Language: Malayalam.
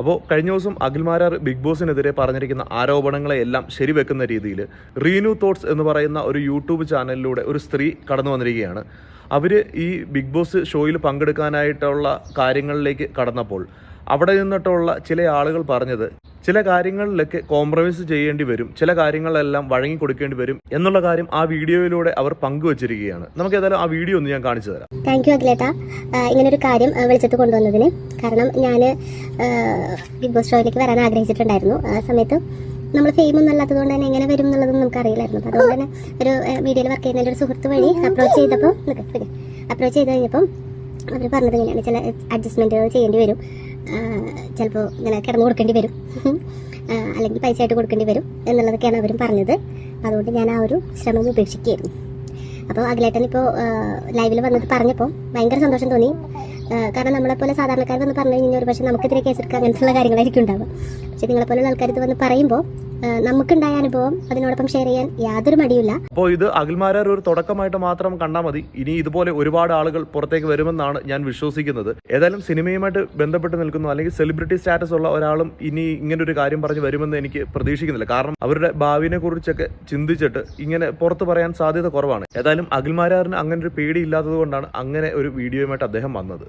അപ്പോൾ കഴിഞ്ഞ ദിവസം അഖിൽമാരാർ ബിഗ് ബോസിനെതിരെ പറഞ്ഞിരിക്കുന്ന ആരോപണങ്ങളെയെല്ലാം ശരിവെക്കുന്ന രീതിയിൽ റീനു തോട്ട്സ് എന്ന് പറയുന്ന ഒരു യൂട്യൂബ് ചാനലിലൂടെ ഒരു സ്ത്രീ കടന്നു വന്നിരിക്കുകയാണ്. അവർ ഈ ബിഗ് ബോസ് ഷോയിൽ പങ്കെടുക്കാനായിട്ടുള്ള കാര്യങ്ങളിലേക്ക് കടന്നപ്പോൾ അവിടെ നിന്നിട്ടുള്ള ചില ആളുകൾ പറഞ്ഞത് ചില കാര്യങ്ങളിലൊക്കെ കോംപ്രമൈസ് ചെയ്യേണ്ടി വരും. ചില കാര്യങ്ങളെല്ലാം വഴങ്ങി കൊടുക്കേണ്ടി വരും എന്നുള്ള കാര്യം ആ വീഡിയോയിലൂടെ അവർ പങ്കുവച്ചിരിക്കുകയാണ്. നമുക്ക് ഏതായാലും ആ വീഡിയോ ഒന്ന് ഞാൻ കാണിച്ചു തരാം. താങ്ക് യു അഖിലേട്ട. ഇങ്ങനൊരു കാര്യം വെളിച്ചത്ത് കൊണ്ടുവന്നതിന്. കാരണം ഞാൻ ബിഗ് ബോസ് ഷോയിലേക്ക് വരാൻ ആഗ്രഹിച്ചിട്ടുണ്ടായിരുന്നു. ആ സമയത്ത് നമ്മൾ ഫെയിം ഒന്നും അല്ലാത്തത് കൊണ്ട് തന്നെ എങ്ങനെ വരും എന്നുള്ളതൊന്നും നമുക്ക് അറിയില്ലായിരുന്നു. അതുകൊണ്ട് തന്നെ ഒരു വീഡിയോയിൽ വർക്ക് ചെയ്യുന്ന ഒരു സുഹൃത്ത് വഴി അപ്രോച്ച് ചെയ്തപ്പോൾ അപ്രോച്ച് ചെയ്ത് കഴിഞ്ഞപ്പം അവർ പറഞ്ഞത് ഇങ്ങനെയാണ്. ചില അഡ്ജസ്റ്റ്മെന്റുകൾ ചെയ്യേണ്ടി വരും. ചിലപ്പോൾ ഇങ്ങനെ കിടന്നു കൊടുക്കേണ്ടി വരും. അല്ലെങ്കിൽ പൈസ ആയിട്ട് കൊടുക്കേണ്ടി വരും എന്നുള്ളതൊക്കെയാണ് അവരും പറഞ്ഞത്. അതുകൊണ്ട് ഞാൻ ആ ഒരു ശ്രമം ഉപേക്ഷിക്കുകയായിരുന്നു. അപ്പോൾ അഖിലേട്ടൻ ഇപ്പോൾ ലൈവിൽ വന്നത് പറഞ്ഞപ്പോൾ ഭയങ്കര സന്തോഷം തോന്നി. കാരണം നമ്മളെപ്പോലെ സാധാരണക്കാർ വന്ന് പറഞ്ഞു കഴിഞ്ഞാൽ ഒരു പക്ഷേ നമുക്കെതിരെ കേസെടുക്കുക അങ്ങനത്തുള്ള കാര്യങ്ങളായിരിക്കും ഉണ്ടാവുക. പക്ഷേ നിങ്ങളെപ്പോലുള്ള ആൾക്കാർ ഇത് വന്ന് പറയുമ്പോൾ നമുക്കുണ്ടായ അനുഭവം അതിനോടൊപ്പം ഷെയർ ചെയ്യാൻ യാതൊരു മടിയില്ല അപ്പോൾ ഇത് അഖിൽമാരാർ ഒരു തുടക്കമായിട്ട് മാത്രം കണ്ടാൽ മതി. ഇനി ഇതുപോലെ ഒരുപാട് ആളുകൾ പുറത്തേക്ക് വരുമെന്നാണ് ഞാൻ വിശ്വസിക്കുന്നത്. ഏതായാലും സിനിമയുമായിട്ട് ബന്ധപ്പെട്ട് നിൽക്കുന്നു. അല്ലെങ്കിൽ സെലിബ്രിറ്റി സ്റ്റാറ്റസ് ഉള്ള ഒരാളും ഇനി ഇങ്ങനെ ഒരു കാര്യം പറഞ്ഞ് വരുമെന്ന് എനിക്ക് പ്രതീക്ഷിക്കുന്നില്ല. കാരണം അവരുടെ ഭാവിനെ കുറിച്ചൊക്കെ ചിന്തിച്ചിട്ട് ഇങ്ങനെ പുറത്ത് പറയാൻ സാധ്യത കുറവാണ്. ഏതായാലും അഖിൽമാരാറിന് അങ്ങനെ ഒരു പേടി ഇല്ലാത്തത് കൊണ്ടാണ് അങ്ങനെ ഒരു വീഡിയോയുമായിട്ട് അദ്ദേഹം വന്നത്.